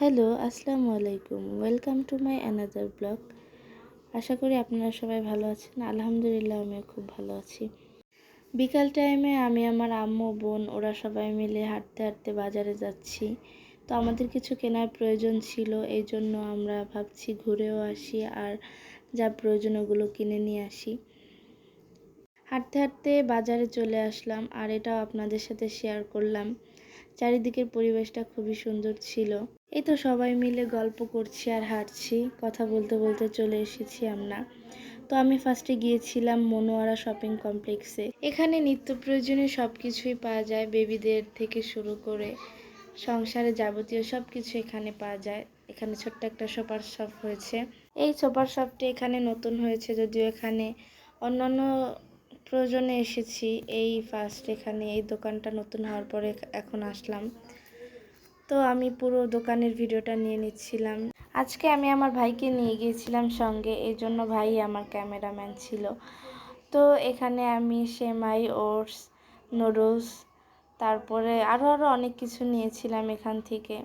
Hello, আসসালামু আলাইকুম। Welcome to my another blog আশা করি আপনারা সবাই ভালো আছেন। আলহামদুলিল্লাহ, আমিও খুব ভালো আছি। বিকাল টাইমে আমি আমার আম্মু, বোন, ওরা সবাই মিলে হাঁটতে হাঁটতে বাজারে যাচ্ছি। তো আমাদের কিছু কেনার প্রয়োজন ছিল, এই জন্য আমরা ভাবছি ঘুরেও আসি আর যা প্রয়োজন ওগুলো কিনে নিয়ে আসি। হাঁটতে হাঁটতে বাজারে চলে আসলাম আর এটাও আপনাদের সাথে শেয়ার করলাম। চারিদিকের পরিবেশটা খুবই সুন্দর ছিল। এই তো সবাই মিলে গল্প করছি আর হাঁটছি, কথা বলতে বলতে চলে এসেছি আমরা। তো আমি ফার্স্টে গিয়েছিলাম মনোয়ারা শপিং কমপ্লেক্সে এখানে নিত্য প্রয়োজনীয় সব কিছুই পাওয়া যায় বেবিদের থেকে শুরু করে সংসারে যাবতীয় সব কিছু এখানে পাওয়া যায়। এখানে ছোট্ট একটা সুপার শপ হয়েছে। এই সুপার শপটি এখানে নতুন হয়েছে, যদিও এখানে অন্যান্য প্রয়োজনে এসেছি। এই ফার্স্ট এখানে এই দোকানটা নতুন হওয়ার পরে এখন আসলাম। তো আমি পুরো দোকানের ভিডিওটা নিয়ে নিচ্ছিলাম। আজকে আমি আমার ভাইকে নিয়ে গিয়েছিলাম সঙ্গে, এই জন্য ভাই আমার ক্যামেরাম্যান ছিল। তো এখানে আমি সেমাই, ওটস, নুডলস, তারপরে আরও আরও অনেক কিছু নিয়েছিলাম এখান থেকে।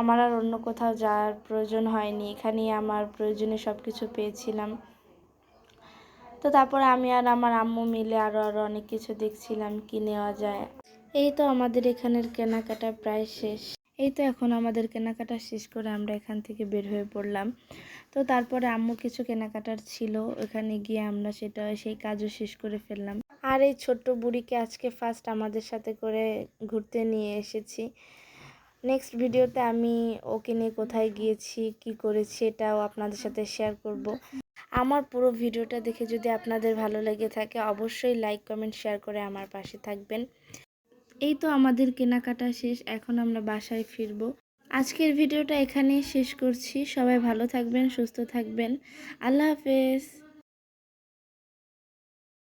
আমার আর অন্য কোথাও যাওয়ার প্রয়োজন হয়নি। এখানেই আমার প্রয়োজনে সব কিছু পেয়েছিলাম। তো তারপরে আমি আর আমার আম্মু মিলে আরও আরও অনেক কিছু দেখছিলাম, কি নেওয়া যায়। এই তো আমাদের এখানের কেনাকাটা প্রায় শেষ। এই তো এখন আমাদের কেনাকাটা শেষ করে আমরা এখান থেকে বের হয়ে পড়লাম। তো তারপরে আম্মু কিছু কেনাকাটার ছিল, ওখানে গিয়ে আমরা সেটা, সেই কাজও শেষ করে ফেললাম। আর এই ছোট্ট বুড়িকে আজকে ফার্স্ট আমাদের সাথে করে ঘুরতে নিয়ে এসেছি। নেক্সট ভিডিওতে আমি ওকে নিয়ে কোথায় গিয়েছি, কি করেছি এটাও আপনাদের সাথে শেয়ার করব। আমার পুরো ভিডিওটা দেখে যদি আপনাদের ভালো লেগে থাকে, অবশ্যই লাইক কমেন্ট শেয়ার করে আমার পাশে থাকবেন। এই তো আমাদের কেনাকাটা শেষ, এখন আমরা বাসায় ফিরব। আজকের ভিডিওটা এখানেই শেষ করছি। সবাই ভালো থাকবেন, সুস্থ থাকবেন। আল্লাহ হাফেজ।